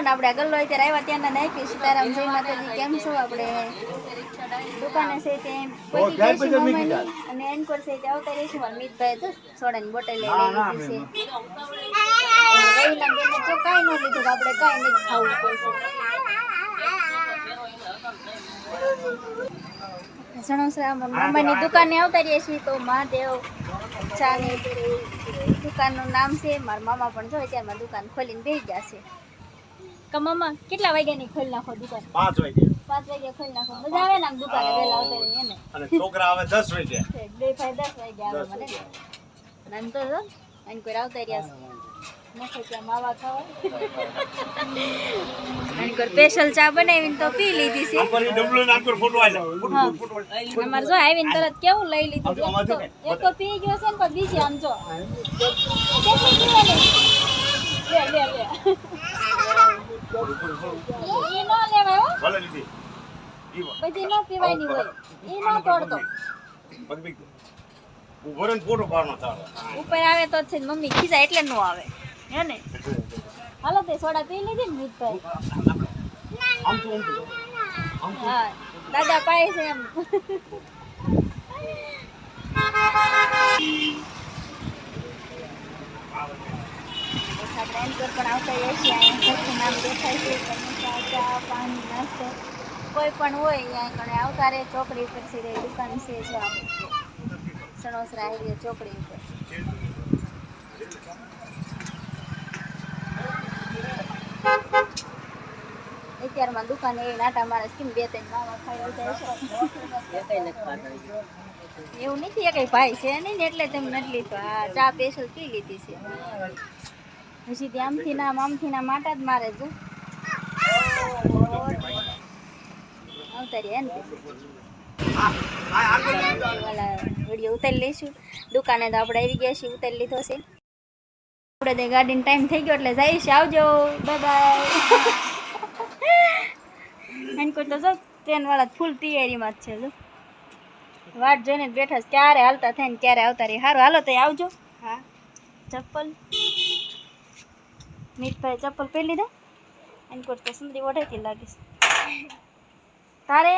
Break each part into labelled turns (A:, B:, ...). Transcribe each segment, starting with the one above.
A: ને આપણે ગલ્લો અત્યારે આવ્યા ત્યાંના નાખી સીતારામ જય માતાજી કેમ છો આપણે? દુકાને છે તે કોઈ જઈશું મમ્મીની અને એનકોર છે તે આવતા રહીશું મારા મિતભાઈ તો સોડાની બોટલ લઈ લીધી છે. બેને તો કાંઈ ન લીધું આપણે કાંઈ નથી ખાવું પડશે સણોસરા મમ્મીની દુકાને આવતા રહીએ છીએ તો મહાદેવ ચાની દુકાનનું નામ છે મારા મામા પણ જો અત્યારમાં દુકાન ખોલીને બેસી જશે. કે મમ્મા કેટલા વાગ્યાની ખોલી નાખો દુકાન?
B: પાંચ વાગે
A: પાંચ વાગ્યા ખોલી નાખો. મજા આવે ને દુકાને વહેલા આવતા રહીએ
B: અને છોકરા આવે દસ વાગે
A: બે ભાઈ દસ વાગ્યા આવે મને. તો જો કોઈ આવતા રહ્યા છે માવા ખાવા. સ્પેશિયલ ચા બનાવીને તો પી લીધી છે. અમારે જો આવીને તરત કેવું લઈ લીધું? એક તો- પી ગયો છે ને પણ બીજી આમ જો. લે લે લે. ઈ નો લેવાય હો.
B: ભલે લીધી
A: બધી નો પીવાની હોય. ઈ નો તોડતો.
B: પગ ઊભો રહીને ફોટો પાડવાનો તારો
A: ઉપર આવે તો છે મમ્મી ખીજા એટલે નો આવે. હે ને? હાલો તે સોડા પી લીધી ને મિતભાઈ
B: આમ તો આમ તો
A: હા દાદા પાય છે એમ બસ આપણે એમ પર પણ આવતા રહીએ છીએ. અહીંયા સરખું નામ દેખાય છે સમોસા ચા પાણી નાસ્તો કોઈ પણ હોય અહીંયા કણે આવતા રહે ચોકડી ઉપર સીધે દુકાન છે જો આપણે સણોસરા આવી ચોકડી ઉપર. અત્યારમાં દુકાન એ નાટા મારે કેમ બે ત્રણ માવા ખાઈ એવું નથી એ કઈ ભાઈ છે નહીં ને એટલે તમે નથી લીધો આ ચા સ્પેશિયલ પી લીધી છે. પછી તે આમથી ના આમથી ના માટા જ મારે છે ને ઓલા વીડિયો ઉતારી લઈશું. દુકાને તો આપણે આવી ગયા છીએ ઉતારી લીધો છે. આપણે તે ગાડીનો ટાઈમ થઈ ગયો એટલે જઈશ આવજો. બાય બાય એને કોઈ તો જો ટ્રેનવાળા ફૂલ તૈયારીમાં જ છે જો. વાટ જોઈને બેઠા ક્યારે હાલતા થાય ને ક્યારે આવતા રહી. સારું હાલો તો આવજો. હા. ચપ્પલ. મીઠભાઈ ચપ્પલ પહેરી દે એને કોઈ તો સુંદરી વઢાઈથી લાગીશ તારે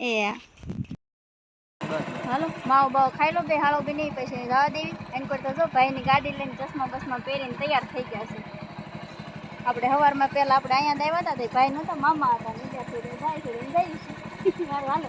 A: એ હાલો માવો બાવો ખાઈ લો બે હાલો બી નહીં પછી જવા દેવી એને કોઈ તો જો ભાઈની ગાડી લઈને ચશ્મા બસમાં પહેરીને તૈયાર થઈ ગયા છે આપણે સવારમાં પહેલા આપણે અહીંયા આવ્યા હતા ભાઈ નહોતા મામા હતા નીચે જાય છે જઈશું હાલો